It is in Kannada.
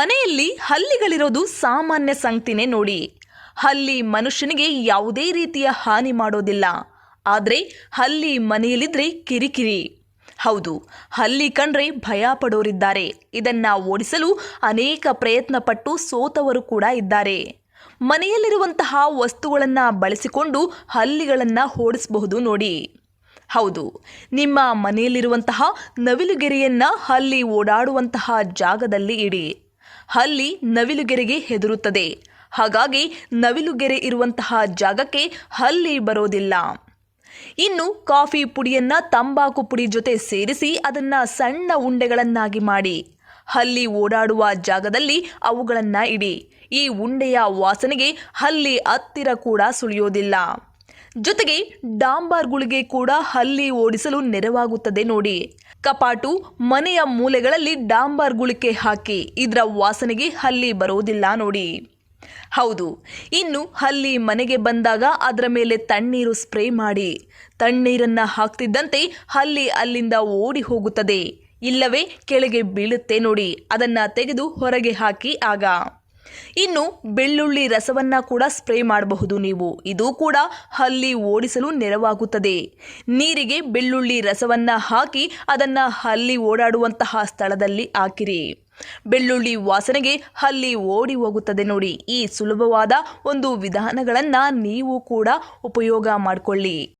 ಮನೆಯಲ್ಲಿ ಹಲ್ಲಿಗಳಿರೋದು ಸಾಮಾನ್ಯ ಸಂಗತಿನೇ ನೋಡಿ. ಹಲ್ಲಿ ಮನುಷ್ಯನಿಗೆ ಯಾವುದೇ ರೀತಿಯ ಹಾನಿ ಮಾಡೋದಿಲ್ಲ. ಆದರೆ ಹಲ್ಲಿ ಮನೆಯಲ್ಲಿದ್ರೆ ಕಿರಿಕಿರಿ. ಹೌದು, ಹಲ್ಲಿ ಕಂಡ್ರೆ ಭಯ ಪಡೋರಿದ್ದಾರೆ. ಇದನ್ನ ಓಡಿಸಲು ಅನೇಕ ಪ್ರಯತ್ನ ಪಟ್ಟು ಸೋತವರು ಕೂಡ ಇದ್ದಾರೆ. ಮನೆಯಲ್ಲಿರುವಂತಹ ವಸ್ತುಗಳನ್ನು ಬಳಸಿಕೊಂಡು ಹಲ್ಲಿಗಳನ್ನು ಓಡಿಸಬಹುದು ನೋಡಿ. ಹೌದು, ನಿಮ್ಮ ಮನೆಯಲ್ಲಿರುವಂತಹ ನವಿಲುಗೆರೆಯನ್ನ ಹಲ್ಲಿ ಓಡಾಡುವಂತಹ ಜಾಗದಲ್ಲಿ ಇಡಿ. ಹಲ್ಲಿ ನವಿಲುಗೆರೆಗೆ ಹೆದರುತ್ತದೆ. ಹಾಗಾಗಿ ನವಿಲುಗೆರೆ ಇರುವಂತಹ ಜಾಗಕ್ಕೆ ಹಲ್ಲಿ ಬರೋದಿಲ್ಲ. ಇನ್ನು ಕಾಫಿ ಪುಡಿಯನ್ನ ತಂಬಾಕು ಪುಡಿ ಜೊತೆ ಸೇರಿಸಿ ಅದನ್ನ ಸಣ್ಣ ಉಂಡೆಗಳನ್ನಾಗಿ ಮಾಡಿ. ಹಲ್ಲಿ ಓಡಾಡುವ ಜಾಗದಲ್ಲಿ ಅವುಗಳನ್ನ ಇಡಿ. ಈ ಉಂಡೆಯ ವಾಸನೆಗೆ ಹಲ್ಲಿ ಹತ್ತಿರ ಕೂಡ ಸುಳಿಯೋದಿಲ್ಲ. ಜೊತೆಗೆ ಡಾಂಬಾರ್ ಗುಳಿಗೆ ಕೂಡ ಹಲ್ಲಿ ಓಡಿಸಲು ನೆರವಾಗುತ್ತದೆ ನೋಡಿ. ಕಪಾಟು ಮನೆಯ ಮೂಲೆಗಳಲ್ಲಿ ಡಾಂಬಾರ್ ಗುಳಿಕೆ ಹಾಕಿ ಇದರ ವಾಸನೆಗೆ ಹಲ್ಲಿ ಬರೋದಿಲ್ಲ ನೋಡಿ. ಹೌದು, ಇನ್ನು ಹಲ್ಲಿ ಮನೆಗೆ ಬಂದಾಗ ಅದರ ಮೇಲೆ ತಣ್ಣೀರು ಸ್ಪ್ರೇ ಮಾಡಿ. ತಣ್ಣೀರನ್ನ ಹಾಕ್ತಿದ್ದಂತೆ ಹಲ್ಲಿ ಅಲ್ಲಿಂದ ಓಡಿ ಹೋಗುತ್ತದೆ. ಇಲ್ಲವೇ ಕೆಳಗೆ ಬೀಳುತ್ತೆ ನೋಡಿ, ಅದನ್ನ ತೆಗೆದು ಹೊರಗೆ ಹಾಕಿ ಆಗ. ಇನ್ನು ಬೆಳ್ಳುಳ್ಳಿ ರಸವನ್ನ ಕೂಡ ಸ್ಪ್ರೇ ಮಾಡಬಹುದು ನೀವು. ಇದು ಕೂಡ ಹಲ್ಲಿ ಓಡಿಸಲು ನೆರವಾಗುತ್ತದೆ. ನೀರಿಗೆ ಬೆಳ್ಳುಳ್ಳಿ ರಸವನ್ನ ಹಾಕಿ ಅದನ್ನ ಹಲ್ಲಿ ಓಡಾಡುವಂತಹ ಸ್ಥಳದಲ್ಲಿ ಹಾಕಿರಿ. ಬೆಳ್ಳುಳ್ಳಿ ವಾಸನೆಗೆ ಹಲ್ಲಿ ಓಡಿ ಹೋಗುತ್ತದೆ ನೋಡಿ. ಈ ಸುಲಭವಾದ ಒಂದು ವಿಧಾನಗಳನ್ನು ನೀವು ಕೂಡ ಉಪಯೋಗ ಮಾಡಿಕೊಳ್ಳಿ.